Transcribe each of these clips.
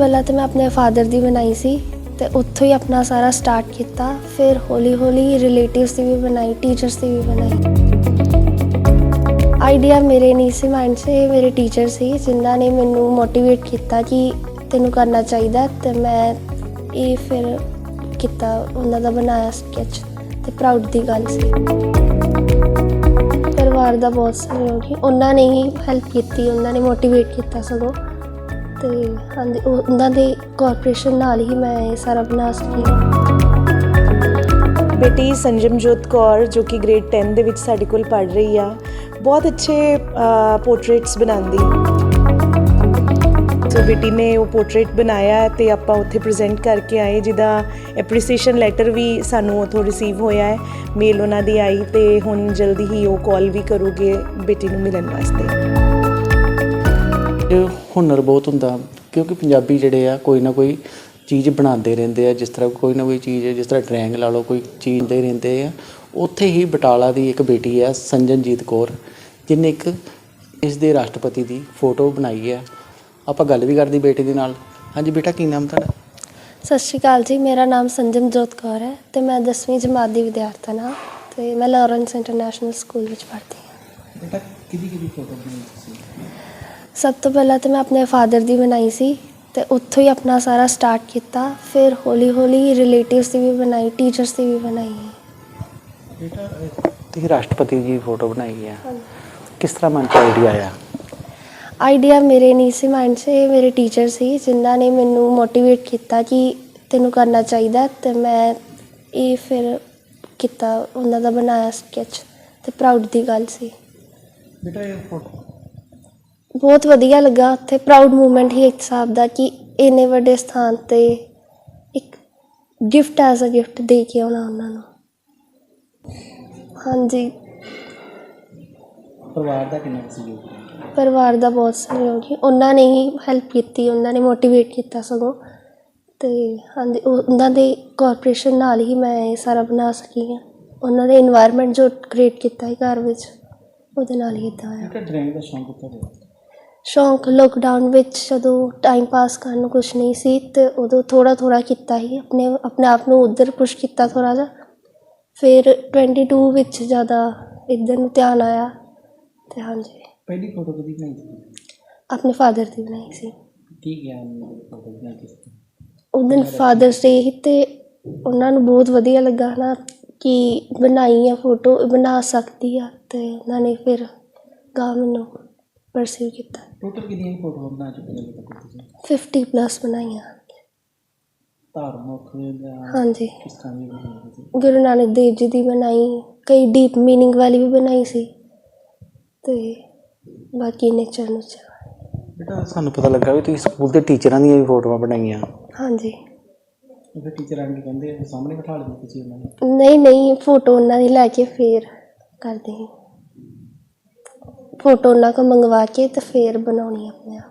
ਪਹਿਲਾਂ ਤਾਂ ਮੈਂ ਆਪਣੇ ਫਾਦਰ ਦੀ ਬਣਾਈ ਸੀ ਤੇ ਉੱਥੋਂ ਹੀ ਆਪਣਾ ਸਾਰਾ ਸਟਾਰਟ ਕੀਤਾ, ਫਿਰ ਹੌਲੀ ਹੌਲੀ ਰਿਲੇਟਿਵਸ ਦੀ ਵੀ ਬਣਾਈ ਟੀਚਰਸ ਦੀ ਵੀ ਬਣਾਈ। ਆਈਡੀਆ ਮੇਰੇ ਨਹੀਂ ਸੀ ਮਾਈਂਡ 'ਚ ਇਹ ਮੇਰੇ ਟੀਚਰ ਸੀ, ਜਿਨ੍ਹਾਂ ਨੇ ਮੈਨੂੰ ਮੋਟੀਵੇਟ ਕੀਤਾ ਕਿ ਤੈਨੂੰ ਕਰਨਾ ਚਾਹੀਦਾ ਤੇ ਮੈਂ ਇਹ ਫਿਰ ਕੀਤਾ, ਉਹਨਾਂ ਦਾ ਬਣਾਇਆ ਸਕੈਚ ਤੇ ਪ੍ਰਾਊਡ ਦੀ ਗੱਲ ਸੀ। ਪਰਿਵਾਰ ਦਾ ਬਹੁਤ ਸਹਿਯੋਗ ਸੀ, ਉਹਨਾਂ ਨੇ ਹੀ ਹੈਲਪ ਕੀਤੀ, ਉਹਨਾਂ ਨੇ ਮੋਟੀਵੇਟ ਕੀਤਾ ਸਗੋਂ। ਤੇ ਹਾਂਜੀ, ਉਹ- ਉਹਨਾਂ ਦੇ ਕੋਆਪਰੇਸ਼ਨ ਨਾਲ ਹੀ ਮੈਂ ਇਹ ਸਾਰਾ ਬਣਾ ਸਕੀ ਬੇਟੀ ਸੰਜਮਜੋਤ ਕੌਰ, ਜੋ ਕਿ ਗ੍ਰੇਡ 10 ਦੇ ਵਿੱਚ ਸਾਡੇ ਕੋਲ ਪੜ ਰਹੀ ਆ, ਬਹੁਤ ਅੱਛੇ ਪੋਰਟਰੇਟਸ ਬਣਾਉਂਦੀ। ਸੋ ਬੇਟੀ ਨੇ ਉਹ ਪੋਰਟਰੇਟ ਬਣਾਇਆ ਤੇ ਆਪਾਂ ਉੱਥੇ ਪ੍ਰੈਜ਼ੈਂਟ ਕਰਕੇ ਆਏ, ਜਿਹਦਾ ਐਪਰੀਸੀਏਸ਼ਨ ਲੈਟਰ ਵੀ ਸਾਨੂੰ ਉਥੋਂ ਰਿਸੀਵ ਹੋਇਆ ਹੈ। ਮੇਲ ਉਹਨਾਂ ਦੀ ਆਈ ਤੇ ਹੁਣ ਜਲਦੀ ਹੀ ਉਹ ਕਾਲ ਵੀ ਕਰੂਗੇ ਬੇਟੀ ਨੂੰ ਮਿਲਣ ਵਾਸਤੇ। ਇਹ ਹੁਨਰ ਬਹੁਤ ਹੁੰਦਾ ਕਿਉਂਕਿ ਪੰਜਾਬੀ ਜਿਹੜੇ ਆ ਕੋਈ ਨਾ ਕੋਈ ਚੀਜ਼ ਬਣਾਉਂਦੇ ਰਹਿੰਦੇ ਆ ਜਿਸ ਤਰ੍ਹਾਂ ਕੋਈ ਨਾ ਕੋਈ ਚੀਜ਼ ਜਿਸ ਤਰ੍ਹਾਂ ਡਰਾਇੰਗ ਲਾ ਲਓ ਕੋਈ ਚੀਜ਼ ਦੇ ਰਹਿੰਦੇ ਆ। ਉੱਥੇ ਹੀ ਬਟਾਲਾ ਦੀ ਇੱਕ ਬੇਟੀ ਆ ਸੰਜਨਜੀਤ ਕੌਰ ਜਿਨੇ ਇੱਕ ਇਸ ਦੇ ਰਾਸ਼ਟਰਪਤੀ ਦੀ ਫੋਟੋ ਬਣਾਈ ਹੈ ਆਪਾਂ ਗੱਲ ਵੀ ਕਰਦੀ ਬੇਟੀ ਦੇ ਨਾਲ। ਹਾਂਜੀ ਬੇਟਾ ਕੀ ਨਾਮ ਤੁਹਾਡਾ? ਸਤਿ ਸ਼੍ਰੀ ਅਕਾਲ ਜੀ ਮੇਰਾ ਨਾਮ ਸੰਜਮਜੋਤ ਕੌਰ ਹੈ ਤੇ ਮੈਂ 10ਵੀਂ ਜਮਾਤ ਦੀ ਵਿਦਿਆਰਥਣ ਹਾਂ ਤੇ ਮੈਂ ਲਾਰੈਂਸ ਇੰਟਰਨੈਸ਼ਨਲ ਸਕੂਲ ਵਿੱਚ ਪੜ੍ਹਦੀ ਹਾਂ। ਬੇਟਾ ਕਿਹਦੀ ਕਿਹਦੀ ਫੋਟੋ ਬਣਾਈ ਤੁਸੀਂ? ਸਭ ਤੋਂ ਪਹਿਲਾਂ ਤਾਂ ਮੈਂ ਆਪਣੇ ਫਾਦਰ ਦੀ ਬਣਾਈ ਸੀ ਤੇ ਉੱਥੋਂ ਹੀ ਆਪਣਾ ਸਾਰਾ ਸਟਾਰਟ ਕੀਤਾ। ਫਿਰ ਹੌਲੀ ਹੌਲੀ ਰਿਲੇਟਿਵਸ ਦੀ ਵੀ ਬਣਾਈ ਟੀਚਰਸ ਦੀ ਵੀ ਬਣਾਈ। ਬੇਟਾ ਤੁਸੀਂ ਰਾਸ਼ਟਰਪਤੀ ਜੀ ਫੋਟੋ ਬਣਾਈ ਹੈ। ਕਿਸ ਤਰ੍ਹਾਂ ਮਨ ਚ ਆਈਡੀਆ ਆਇਆ? ਆਈਡੀਆ ਮੇਰੇ ਨਹੀਂ ਸੀ ਮਾਈਂਡ 'ਚ ਇਹ ਮੇਰੇ ਟੀਚਰ ਸੀ ਜਿਨ੍ਹਾਂ ਨੇ ਮੈਨੂੰ ਮੋਟੀਵੇਟ ਕੀਤਾ ਕਿ ਤੈਨੂੰ ਕਰਨਾ ਚਾਹੀਦਾ ਤੇ ਮੈਂ ਇਹ ਫਿਰ ਕੀਤਾ ਉਹਨਾਂ ਦਾ ਬਣਾਇਆ ਸਕੈਚ ਤੇ ਪ੍ਰਾਊਡ ਦੀ ਗੱਲ ਸੀ। ਬੇਟਾ ਇਹ ਫੋਟੋ ਬਹੁਤ ਵਧੀਆ ਲੱਗਾ। ਉੱਥੇ ਪ੍ਰਾਊਡ ਮੂਮੈਂਟ ਹੀ ਇੱਕ ਹਿਸਾਬ ਦਾ ਕਿ ਇੰਨੇ ਵੱਡੇ ਸਥਾਨ ਤੇ ਇੱਕ ਗਿਫਟ ਐਜ਼ ਅ ਗਿਫਟ ਦੇ ਕੇ ਆਉਣਾ ਉਹਨਾਂ ਨੂੰ। ਹਾਂਜੀ। ਪਰਿਵਾਰ ਦਾ ਕਿੰਨਾ ਸਹਿਯੋਗ ਪਰਿਵਾਰ ਦਾ ਬਹੁਤ ਸਹਿਯੋਗ ਸੀ। ਉਹਨਾਂ ਨੇ ਹੀ ਹੈਲਪ ਕੀਤੀ ਉਹਨਾਂ ਨੇ ਮੋਟੀਵੇਟ ਕੀਤਾ ਸਗੋਂ। ਤੇ ਹਾਂਜੀ ਉਹਨਾਂ ਦੇ ਕੋਆਪਰੇਸ਼ਨ ਨਾਲ ਹੀ ਮੈਂ ਇਹ ਸਾਰਾ ਬਣਾ ਸਕੀ ਹਾਂ। ਉਹਨਾਂ ਦੇ এনवायरमेंट ਜੋ ਕ੍ਰੀਏਟ ਕੀਤਾ ਹੈ ਘਰ ਵਿੱਚ ਉਹਦੇ ਨਾਲ ਹੀ ਇਦਾਂ ਹੋਇਆ। ਕਿ ਡਰਾਇੰਗ ਦਾ ਸ਼ੌਂਕ ਕਿੱਥੋਂ ਪਿਆ ਸ਼ੌਂਕ ਲੋਕਡਾਊਨ ਵਿੱਚ ਜਦੋਂ ਟਾਈਮ ਪਾਸ ਕਰਨ ਨੂੰ ਕੁਝ ਨਹੀਂ ਸੀ ਤੇ ਉਦੋਂ ਥੋੜਾ ਥੋੜਾ ਕੀਤਾ ਹੀ ਆਪਣੇ ਆਪਣੇ ਆਪ ਨੂੰ ਉਧਰ ਪੁਸ਼ ਕੀਤਾ ਥੋੜਾ ਜਿਹਾ। ਫਿਰ 22 ਵਿੱਚ ਜ਼ਿਆਦਾ ਇੱਧਰ ਨੂੰ ਧਿਆਨ ਆਇਆ ਤੇ ਹਾਂਜੀ। ਪਹਿਲੀ ਫੋਟੋ ਕਦੀ ਬਣਾਈ ਸੀ? ਆਪਣੇ ਫਾਦਰ ਦੀ ਬਣਾਈ ਸੀ। ਕੀ ਗਿਆਨ ਫੋਟੋ ਬਣਾ ਕੇ? ਉਹ ਦਿਨ ਫਾਦਰਸ ਡੇ ਸੀ ਤੇ ਉਹਨਾਂ ਨੂੰ ਬਹੁਤ ਵਧੀਆ ਲੱਗਾ ਨਾ ਕਿ ਬਣਾਈ ਆ ਫੋਟੋ ਬਣਾ ਸਕਦੀ ਆ ਤੇ ਉਹਨਾਂ ਨੇ ਫਿਰ ਗਾ ਮੈਨੂੰ ਪਰਸੀਵ ਕੀਤਾ। ਟੋਟਲ ਕਿੰਨੀਆਂ ਕੁ ਫੋਟੋਆਂ ਬਣਾ ਚੁੱਕੇ ਹੋ ਅਜੇ ਤੱਕ ਤੁਸੀਂ? 50 ਪਲੱਸ ਬਣਾਈਆਂ। ਧਾਰਮਿਕ ਜਾਂ ਹਾਂਜੀ। ਗੁਰੂ ਨਾਨਕ ਦੇਵ ਜੀ ਦੀ ਬਣਾਈ ਕਈ ਡੀਪ ਮੀਨਿੰਗ ਵਾਲੀ ਵੀ ਬਣਾਈ ਸੀ। ਤੇ ਬਾਕੀ ਨੇਚਰ ਨੂੰ ਬੇਟਾ ਸਾਨੂੰ ਪਤਾ ਲੱਗਾ ਵੀ ਤੁਸੀਂ ਸਕੂਲ ਦੇ ਟੀਚਰਾਂ ਦੀਆਂ ਵੀ ਫੋਟੋਆਂ ਬਣਾਈਆਂ। ਹਾਂਜੀ। ਉਹਦੇ ਟੀਚਰਾਂ ਕੀ ਕਹਿੰਦੇ ਸਾਹਮਣੇ ਬਿਠਾ ਲੈਂਦੇ ਤੁਸੀਂ ਉਹਨਾਂ ਨੂੰ? ਨਹੀਂ ਨਹੀਂ ਫੋਟੋ ਉਹਨਾਂ ਦੀ ਲੈ ਕੇ ਫੇਰ ਕਰਦੇ ਹਾਂ ਫੋਟੋ ਉਹਨਾਂ ਕੋ ਮੰਗਵਾ ਕੇ ਤੇ ਫੇਰ ਬਣਾਉਣੀ ਆਪਣੇ ਆਪ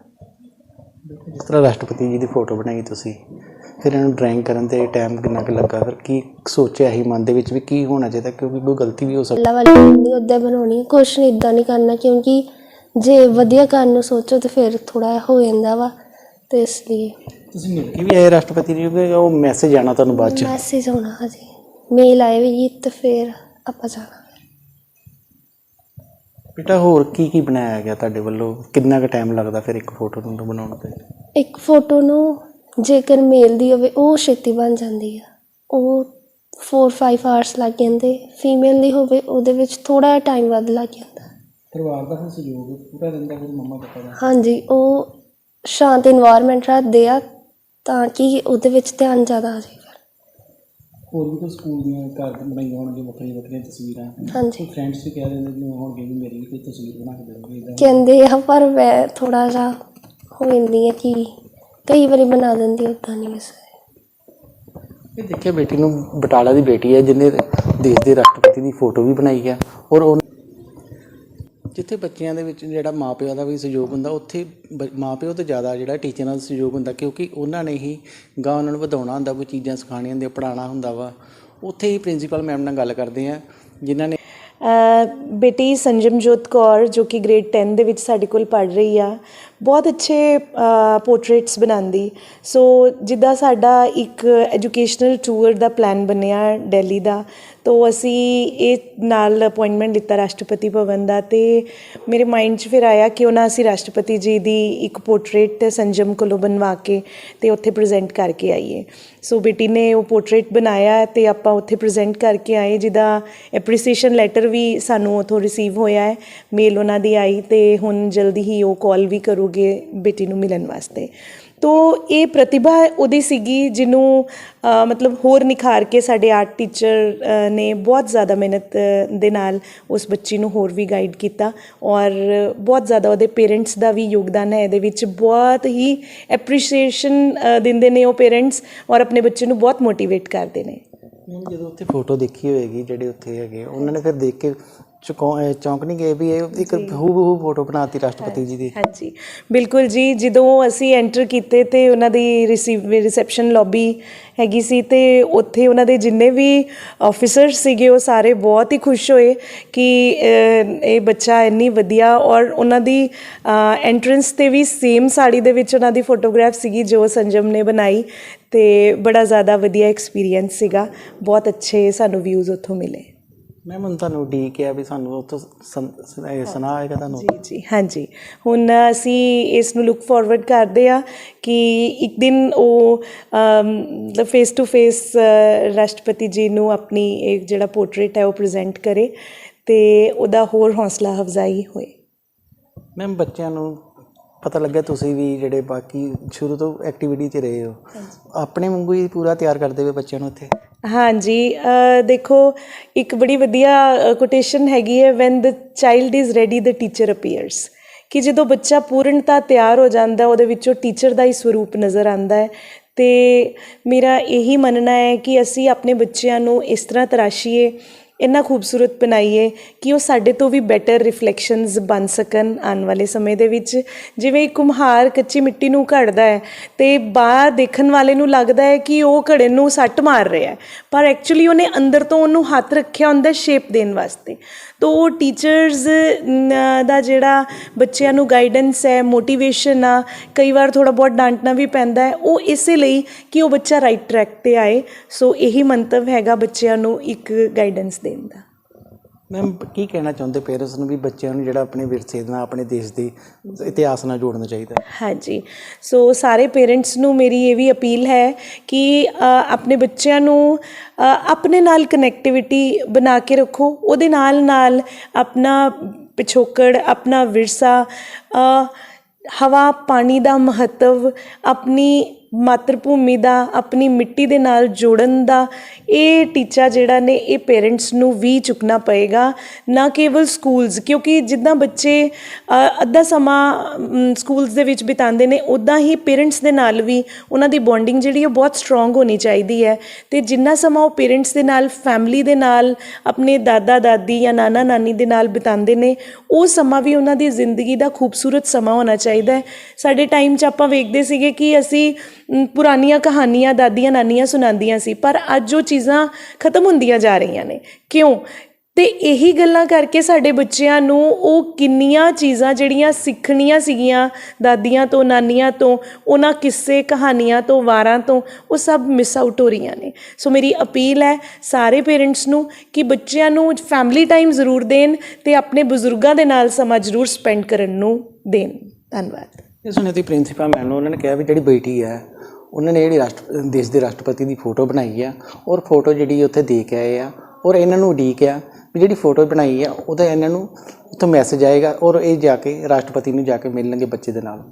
ਜਿਸ ਤਰ੍ਹਾਂ ਰਾਸ਼ਟਰਪਤੀ ਜੀ ਦੀ ਫੋਟੋ ਬਣਾਈ ਤੁਸੀਂ ਫਿਰ ਇਹਨੂੰ ਡਰਾਇੰਗ ਕਰਨ ਤੇ ਟਾਈਮ ਕਿੰਨਾ ਕੁ ਲੱਗਾ ਫਿਰ ਕੀ ਸੋਚਿਆ ਸੀ ਮਨ ਦੇ ਵਿੱਚ ਵੀ ਕੀ ਹੋਣਾ ਚਾਹੀਦਾ ਕਿਉਂਕਿ ਕੋਈ ਗਲਤੀ ਵੀ ਹੋ ਸਕਦੀ। ਪਹਿਲਾਂ ਵਾਲੀ ਹੁੰਦੀ ਉਦਾਂ ਬਣਾਉਣੀ ਕੁਛ ਨਹੀਂ ਇਦਾਂ ਨਹੀਂ ਕਰਨਾ ਕਿਉਂਕਿ ਜੇ ਵਧੀਆ ਕਰਨ ਨੂੰ ਸੋਚੋ ਤੇ ਫਿਰ ਥੋੜਾ ਹੋ ਜਾਂਦਾ ਵਾ ਤੇ ਇਸ ਲਈ। ਤੁਸੀਂ ਮਿਲ ਕੇ ਵੀ ਆਏ ਰਾਸ਼ਟਰਪਤੀ ਜੀ ਨੂੰ ਕਿ ਉਹ ਮੈਸੇਜ ਆਣਾ ਤੁਹਾਨੂੰ ਬਾਅਦ ਚ। ਮੈਸੇਜ ਆਉਣਾ ਹਜੇ। ਮੇਲ ਆਏ ਵੀ ਤੇ ਫਿਰ ਆਪਾਂ ਜਾਣਾ। ਬੇਟਾ ਹੋਰ ਕੀ ਕੀ ਬਣਾਇਆ ਗਿਆ ਤੁਹਾਡੇ ਵੱਲੋਂ? ਕਿੰਨਾ ਕੁ ਟਾਈਮ ਲੱਗਦਾ ਫਿਰ ਇੱਕ ਫੋਟੋ ਨੂੰ ਬਣਾਉਣ ਤੇ? ਇੱਕ ਫੋਟੋ ਨੂੰ ਜੇਕਰ ਮੇਲ ਦੀ ਹੋਵੇ ਉਹ ਛੇਤੀ ਬਣ ਜਾਂਦੀ ਆ। ਉਹ 4-5 ਆਵਰਸ ਲੱਗ ਜਾਂਦੇ। ਫੀਮੇਲ ਦੀ ਹੋਵੇ ਉਹਦੇ ਵਿੱਚ ਥੋੜਾ ਟਾਈਮ ਵੱਧ ਲੱਗ ਜਾਂਦਾ। ਪਰਿਵਾਰ ਦਾ ਫਿਰ ਸਹਿਯੋਗ ਪੂਰਾ ਦਿੰਦਾ ਫਿਰ ਮੰਮਾ ਪਾਪਾ ਦਾ। ਹਾਂਜੀ ਉਹ ਸ਼ਾਂਤ এনवायरमेंट ਰੱਖਦੇ ਆ ਤਾਂ ਕਿ ਉਹਦੇ ਵਿੱਚ ਧਿਆਨ ਜ਼ਿਆਦਾ ਆ ਜਾਵੇ ਹੋਰ ਵੀ ਕੋਈ ਸਕੂਲ ਦੀਆਂ ਘਰ ਬਣਾਈਆਂ ਹੋਣਗੀਆਂ ਵੱਖਰੀਆਂ ਵੱਖਰੀਆਂ ਤਸਵੀਰਾਂ। ਹਾਂਜੀ। ਫਰੈਂਡਸ ਵੀ ਕਹਿ ਦਿੰਦੇ ਨੇ ਹੋਣਗੇ ਵੀ ਮੇਰੀ ਵੀ ਕੋਈ ਤਸਵੀਰ ਬਣਾ ਕੇ ਇਦਾਂ ਕਹਿੰਦੇ ਆ ਪਰ ਮੈਂ ਥੋੜਾ ਜਿਹਾ ਹੋ ਜਾਂਦੀ ਆ ਕਿ ਕਈ ਵਾਰੀ ਬਣਾ ਦਿੰਦੀ ਉਦਾਂ ਨਹੀਂ ਵੈਸੇ ਇਹ ਦੇਖਿਆ ਬੇਟੀ ਨੂੰ ਬਟਾਲਾ ਦੀ ਬੇਟੀ ਹੈ ਜਿਹਨੇ ਦੇਸ਼ ਦੇ ਰਾਸ਼ਟਰਪਤੀ ਦੀ ਫੋਟੋ ਵੀ ਬਣਾਈ ਹੈ ਔਰ ਉਹ ਜਿੱਥੇ ਬੱਚਿਆਂ ਦੇ ਵਿੱਚ ਜਿਹੜਾ ਮਾਪਿਆਂ ਦਾ ਵੀ ਸਹਿਯੋਗ ਹੁੰਦਾ ਉੱਥੇ ਬ- ਮਾਪਿਓ ਤੋਂ ਜ਼ਿਆਦਾ ਜਿਹੜਾ ਟੀਚਰਾਂ ਦਾ ਸਹਿਯੋਗ ਹੁੰਦਾ ਕਿਉਂਕਿ ਉਹਨਾਂ ਨੇ ਹੀ ਅਗਾਂਹ ਉਹਨਾਂ ਨੂੰ ਵਧਾਉਣਾ ਹੁੰਦਾ ਕੋਈ ਚੀਜ਼ਾਂ ਸਿਖਾਉਣੀਆਂ ਹੁੰਦੀਆਂ ਪੜ੍ਹਾਉਣਾ ਹੁੰਦਾ ਵਾ। ਉੱਥੇ ਹੀ ਪ੍ਰਿੰਸੀਪਲ ਮੈਮ ਨਾਲ ਗੱਲ ਕਰਦੇ ਆ ਜਿਨ੍ਹਾਂ ਨੇ ਅ, ਬੇਟੀ ਸੰਜਮਜੋਤ ਕੌਰ ਜੋ ਕਿ ਗ੍ਰੇਡ 10 ਦੇ ਵਿੱਚ ਸਾਡੇ ਕੋਲ ਪੜ੍ਹ ਰਹੀ ਆ ਬਹੁਤ ਅੱਛੇ ਪੋਰਟਰੇਟਸ ਬਣਾਉਂਦੀ। ਸੋ ਜਿੱਦਾਂ ਸਾਡਾ ਇੱਕ ਐਜੂਕੇਸ਼ਨਲ ਟੂਰ ਦਾ ਪਲਾਨ ਬਣਿਆ ਦਿੱਲੀ ਦਾ, ਤੋ ਅਸੀਂ ਇਹ ਨਾਲ ਅਪਾਇੰਟਮੈਂਟ ਲਿੱਤਾ ਰਾਸ਼ਟਰਪਤੀ ਭਵਨ ਦਾ ਤੇ ਮੇਰੇ ਮਾਈਂਡ 'ਚ ਫਿਰ ਆਇਆ ਕਿ ਉਹਨਾਂ ਅਸੀਂ ਰਾਸ਼ਟਰਪਤੀ ਜੀ ਦੀ ਇੱਕ ਪੋਰਟਰੇਟ ਸੰਜਮ ਕੋਲੋਂ ਬਣਵਾ ਕੇ ਤੇ ਉੱਥੇ ਪ੍ਰੈਜ਼ੈਂਟ ਕਰਕੇ ਆਈਏ। ਸੋ ਬੇਟੀ ਨੇ ਉਹ ਪੋਰਟਰੇਟ ਬਣਾਇਆ ਤੇ ਆਪਾਂ ਉੱਥੇ ਪ੍ਰੈਜ਼ੈਂਟ ਕਰਕੇ ਆਏ, ਜਿਹਦਾ ਐਪਰੀਸੀਏਸ਼ਨ ਲੈਟਰ ਵੀ ਸਾਨੂੰ ਉੱਥੋਂ ਰਿਸੀਵ ਹੋਇਆ ਹੈ। ਮੇਲ ਉਹਨਾਂ ਦੀ ਆਈ ਤੇ ਹੁਣ ਜਲਦੀ ਹੀ ਉਹ ਕਾਲ ਵੀ ਕਰੂਗੇ ਬੇਟੀ ਨੂੰ ਮਿਲਣ ਵਾਸਤੇ। ਤੋ ਇਹ ਪ੍ਰਤਿਭਾ ਉਹਦੀ ਸੀਗੀ ਜਿਹਨੂੰ ਮਤਲਬ ਹੋਰ ਨਿਖਾਰ ਕੇ ਸਾਡੇ ਆਰਟ ਟੀਚਰ ਨੇ ਬਹੁਤ ਜ਼ਿਆਦਾ ਮਿਹਨਤ ਦੇ ਨਾਲ ਉਸ ਬੱਚੀ ਨੂੰ ਹੋਰ ਵੀ ਗਾਈਡ ਕੀਤਾ। ਔਰ ਬਹੁਤ ਜ਼ਿਆਦਾ ਉਹਦੇ ਪੇਰੈਂਟਸ ਦਾ ਵੀ ਯੋਗਦਾਨ ਹੈ। ਇਹਦੇ ਵਿੱਚ ਬਹੁਤ ਹੀ ਐਪਰੀਸ਼ੀਏਸ਼ਨ ਦਿੰਦੇ ਨੇ ਉਹ ਪੇਰੈਂਟਸ ਔਰ ਆਪਣੇ ਬੱਚੇ ਨੂੰ ਬਹੁਤ ਮੋਟੀਵੇਟ ਕਰਦੇ ਨੇ। ਜਦੋਂ ਉੱਥੇ ਫੋਟੋ ਦੇਖੀ ਹੋਏਗੀ ਜਿਹੜੇ ਉੱਥੇ ਹੈਗੇ ਉਹਨਾਂ ਨੇ ਫਿਰ ਦੇਖ ਕੇ ਚੁਕੋ ਅਹ ਚੌਂਕ ਨਹੀਂ ਗਏ ਵੀ ਇਹ ਇੱਕ ਹੂ ਫੋਟੋ ਬਣਾਤੀ ਰਾਸ਼ਟਰਪਤੀ ਜੀ ਦੀ। ਹਾਂਜੀ। ਬਿਲਕੁਲ ਜੀ ਜਦੋਂ ਅਸੀਂ ਐਂਟਰ ਕੀਤੇ ਤੇ ਉਹਨਾਂ ਦੀ ਰਿਸੀਵ ਰਿਸੈਪਸ਼ਨ ਲੌਬੀ ਹੈਗੀ ਸੀ ਤੇ ਉੱਥੇ ਉਹਨਾਂ ਦੇ ਜਿੰਨੇ ਵੀ ਆਫੀਸਰਸ ਸੀਗੇ ਉਹ ਸਾਰੇ ਬਹੁਤ ਹੀ ਖੁਸ਼ ਹੋਏ ਕਿ ਅਹ, ਇਹ ਬੱਚਾ ਇੰਨੀ ਵਧੀਆ ਔਰ ਉਹਨਾਂ ਦੀ ਐਂਟਰੈਂਸ ਤੇ ਵੀ ਸੇਮ ਸਾੜੀ ਦੇ ਵਿੱਚ ਉਹਨਾਂ ਦੀ ਫੋਟੋਗ੍ਰਾਫ ਸੀਗੀ ਜੋ ਸੰਜਮ ਨੇ ਬਣਾਈ ਤੇ ਬੜਾ ਜ਼ਿਆਦਾ ਵਧੀਆ ਐਕਸਪੀਰੀਅੰਸ ਸੀਗਾ। ਬਹੁਤ ਅੱਛੇ ਸਾਨੂੰ ਵਿਊਜ਼ ਉੱਥੋਂ ਮਿਲੇ। ਮੈਮ ਹੁਣ ਤੁਹਾਨੂੰ ਡੀ ਕਿਹਾ ਵੀ ਸਾਨੂੰ ਉੱਥੋਂ ਸੁਣਾ ਆਏਗਾ ਤੁਹਾਨੂੰ। ਜੀ ਜੀ ਹਾਂਜੀ। ਹੁਣ ਅਸੀਂ ਇਸ ਨੂੰ ਲੁੱਕ ਫਾਰਵਰਡ ਕਰਦੇ ਆ ਕਿ ਇੱਕ ਦਿਨ ਉਹ ਮਤਲਬ ਫੇਸ ਟੂ ਫੇਸ ਰਾਸ਼ਟਰਪਤੀ ਜੀ ਨੂੰ ਆਪਣੀ ਇੱਕ ਜਿਹੜਾ ਪੋਰਟਰੇਟ ਹੈ ਉਹ ਪ੍ਰੈਜ਼ੈਂਟ ਕਰੇ ਤੇ ਉਹਦਾ ਹੋਰ ਹੌਸਲਾ ਅਫਜ਼ਾਈ ਹੋਏ। ਮੈਮ ਬੱਚਿਆਂ ਨੂੰ ਪਤਾ ਲੱਗਿਆ ਤੁਸੀਂ ਵੀ ਜਿਹੜੇ ਬਾਕੀ ਸ਼ੁਰੂ ਤੋਂ ਐਕਟੀਵਿਟੀ 'ਚ ਰਹੇ ਹੋ। ਆਪਣੇ ਵਾਂਗੂ ਹੀ ਪੂਰਾ ਤਿਆਰ ਕਰਦੇ ਹੋਏ ਬੱਚਿਆਂ ਨੂੰ ਇੱਥੇ? ਹਾਂਜੀ ਦੇਖੋ, ਇੱਕ ਬੜੀ ਵਧੀਆ ਕੋਟੇਸ਼ਨ ਹੈਗੀ ਹੈ when the child is ready the teacher appears ਕਿ ਜਦੋਂ ਬੱਚਾ ਪੂਰਨਤਾ ਤਿਆਰ ਹੋ ਜਾਂਦਾ, ਉਹਦੇ ਵਿੱਚੋਂ ਟੀਚਰ ਦਾ ਹੀ ਸਰੂਪ ਨਜ਼ਰ ਆਉਂਦਾ ਹੈ। ਤੇ ਮੇਰਾ ਇਹੀ ਮੰਨਣਾ ਹੈ ਕਿ ਅਸੀਂ ਆਪਣੇ ਬੱਚਿਆਂ ਨੂੰ ਇਸ ਤਰ੍ਹਾਂ ਤਰਾਸ਼ੀਏ ਇੰਨਾ ਖੂਬਸੂਰਤ ਬਣਾਈਏ ਕਿ ਉਹ ਸਾਡੇ ਤੋਂ ਵੀ ਬੈਟਰ ਰਿਫਲੈਕਸ਼ਨਸ ਬਣ ਸਕਣ ਆਉਣ ਵਾਲੇ ਸਮੇਂ ਦੇ ਵਿੱਚ। ਜਿਵੇਂ ਇੱਕ ਕੁਮਹਾਰ ਕੱਚੀ ਮਿੱਟੀ ਨੂੰ ਘੜਦਾ ਹੈ ਤੇ ਬਾਹਰ ਦੇਖਣ ਵਾਲੇ ਨੂੰ ਲੱਗਦਾ ਹੈ ਕਿ ਉਹ ਘੜੇ ਨੂੰ ਸੱਟ ਮਾਰ ਰਿਹਾ ਹੈ। ਪਰ ਐਕਚੁਅਲੀ ਉਹਨੇ ਅੰਦਰ ਤੋਂ ਉਹਨੂੰ ਹੱਥ ਰੱਖਿਆ ਹੁੰਦਾ ਸ਼ੇਪ ਦੇਣ ਵਾਸਤੇ। ਤੋ ਟੀਚਰਸ ਦਾ ਜਿਹੜਾ ਬੱਚਿਆਂ ਨੂੰ ਗਾਈਡੈਂਸ ਹੈ ਮੋਟੀਵੇਸ਼ਨ ਆ, ਕਈ ਵਾਰ ਥੋੜਾ ਬਹੁਤ ਡਾਂਟਣਾ ਵੀ ਪੈਂਦਾ ਹੈ, ਉਹ ਇਸੇ ਲਈ ਕਿ ਉਹ ਬੱਚਾ ਰਾਈਟ ਟਰੈਕ ਤੇ ਆਏ। ਸੋ ਇਹੀ ਮੰਤਵ ਹੈਗਾ ਬੱਚਿਆਂ ਨੂੰ ਇੱਕ ਗਾਈਡੈਂਸ ਦੇਣ ਦਾ। ਮੈਮ ਕੀ ਕਹਿਣਾ ਚਾਹੁੰਦੇ ਪੇਰੈਂਟਸ ਨੂੰ ਵੀ ਬੱਚਿਆਂ ਨੂੰ ਜਿਹੜਾ ਆਪਣੇ ਵਿਰਸੇ ਨਾਲ ਆਪਣੇ ਦੇਸ਼ ਦੇ ਇਤਿਹਾਸ ਨਾਲ ਜੋੜਨਾ ਚਾਹੀਦਾ? ਹੈ ਹਾਂਜੀ। ਸੋ ਸਾਰੇ ਪੇਰੈਂਟਸ ਨੂੰ ਮੇਰੀ ਇਹ ਵੀ ਅਪੀਲ ਹੈ ਕਿ ਆਪਣੇ ਬੱਚਿਆਂ ਨੂੰ ਆਪਣੇ ਨਾਲ ਕਨੈਕਟੀਵਿਟੀ ਬਣਾ ਕੇ ਰੱਖੋ। ਉਹਦੇ ਨਾਲ ਨਾਲ ਆਪਣਾ ਪਿਛੋਕੜ, ਆਪਣਾ ਵਿਰਸਾ ਹਵਾ, ਪਾਣੀ ਦਾ ਮਹੱਤਵ, ਆਪਣੀ ਮਾਤਰ ਭੂਮੀ ਦਾ, ਆਪਣੀ ਮਿੱਟੀ ਦੇ ਨਾਲ ਜੋੜਨ ਦਾ, ਇਹ ਟੀਚਾ ਜਿਹੜਾ ਨੇ, ਇਹ ਪੇਰੈਂਟਸ ਨੂੰ ਵੀ ਚੁੱਕਣਾ ਪਏਗਾ, ਨਾ ਕੇਵਲ ਸਕੂਲਸ ਕਿਉਂਕਿ ਜਿੱਦਾਂ ਬੱਚੇ ਅੱਧਾ ਸਮਾਂ ਸਕੂਲਸ ਦੇ ਵਿੱਚ ਬਿਤਾਉਂਦੇ ਨੇ ਉਦਾਂ ਹੀ ਪੇਰੈਂਟਸ ਦੇ ਨਾਲ ਵੀ ਉਹਨਾਂ ਦੀ ਬੌਂਡਿੰਗ ਜਿਹੜੀ ਉਹ ਬਹੁਤ ਸਟਰੋਂਗ ਹੋਣੀ ਚਾਹੀਦੀ ਹੈ। ਤੇ ਜਿੰਨਾ ਸਮਾਂ ਉਹ ਪੇਰੈਂਟਸ ਦੇ ਨਾਲ ਫੈਮਿਲੀ ਦੇ ਨਾਲ, ਆਪਣੇ ਦਾਦਾ, ਦਾਦੀ ਜਾਂ ਨਾਨਾ, ਨਾਨੀ ਦੇ ਨਾਲ ਬਿਤਾਉਂਦੇ ਨੇ, ਉਹ ਸਮਾਂ ਵੀ ਉਹਨਾਂ ਦੀ ਜ਼ਿੰਦਗੀ ਦਾ ਖੂਬਸੂਰਤ ਸਮਾਂ ਹੋਣਾ ਚਾਹੀਦਾ ਹੈ। ਸਾਡੇ ਟਾਈਮ 'ਚ ਆਪਾਂ ਵੇਖਦੇ ਸੀਗੇ ਕਿ ਅਸੀਂ ਪੁਰਾਣੀਆਂ ਕਹਾਣੀਆਂ, ਦਾਦੀਆਂ, ਨਾਨੀਆਂ ਸੁਣਾਉਂਦੀਆਂ ਸੀ, ਪਰ ਅੱਜ ਉਹ ਚੀਜ਼ਾਂ ਖਤਮ ਹੁੰਦੀਆਂ ਜਾ ਰਹੀਆਂ ਨੇ। ਕਿਉਂ? ਤੇ ਇਹੀ ਗੱਲਾਂ ਕਰਕੇ ਸਾਡੇ ਬੱਚਿਆਂ ਨੂੰ ਉਹ ਕਿੰਨੀਆਂ ਚੀਜ਼ਾਂ ਜਿਹੜੀਆਂ ਸਿੱਖਣੀਆਂ ਸੀਗੀਆਂ ਦਾਦੀਆਂ ਤੋਂ, ਨਾਨੀਆਂ ਤੋਂ, ਉਹਨਾਂ ਕਿੱਸੇ ਕਹਾਣੀਆਂ ਤੋਂ, ਵਾਰਾਂ ਤੋਂ, ਉਹ ਸਭ ਮਿਸ ਆਊਟ ਹੋ ਰਹੀਆਂ ਨੇ। ਸੋ ਮੇਰੀ ਅਪੀਲ ਹੈ ਸਾਰੇ ਪੇਰੈਂਟਸ ਨੂੰ ਕਿ ਬੱਚਿਆਂ ਨੂੰ ਫੈਮਿਲੀ ਟਾਈਮ ਜ਼ਰੂਰ ਦੇਣ ਤੇ ਆਪਣੇ ਬਜ਼ੁਰਗਾਂ ਦੇ ਨਾਲ ਸਮਾਂ ਜ਼ਰੂਰ ਸਪੈਂਡ ਕਰਨ ਨੂੰ ਦੇਣ। ਧੰਨਵਾਦ। ਇਹ ਸੁਣਿਆ ਤੁਸੀਂ ਪ੍ਰਿੰਸੀਪਲ ਮੈਮ ਨੂੰ ਉਹਨਾਂ ਨੇ ਕਿਹਾ ਵੀ ਜਿਹੜੀ ਬੇਟੀ ਹੈ ਉਹਨਾਂ ਨੇ ਜਿਹੜੀ ਰਾਸ਼ਟਰ, ਦੇਸ਼ ਦੇ ਰਾਸ਼ਟਰਪਤੀ ਦੀ ਫੋਟੋ ਬਣਾਈ ਆ, ਔਰ ਫੋਟੋ ਜਿਹੜੀ ਉੱਥੇ ਦੇ ਕੇ ਆਏ ਆ, ਔਰ ਇਹਨਾਂ ਨੂੰ ਉਡੀਕ ਆ ਵੀ ਜਿਹੜੀ ਫੋਟੋ ਬਣਾਈ ਆ, ਉਹਦਾ ਇਹਨਾਂ ਨੂੰ ਉੱਥੋਂ ਮੈਸੇਜ ਆਏਗਾ, ਔਰ ਇਹ ਜਾ ਕੇ ਰਾਸ਼ਟਰਪਤੀ ਨੂੰ ਜਾ ਕੇ ਮਿਲਣਗੇ ਬੱਚੇ ਦੇ ਨਾਲ।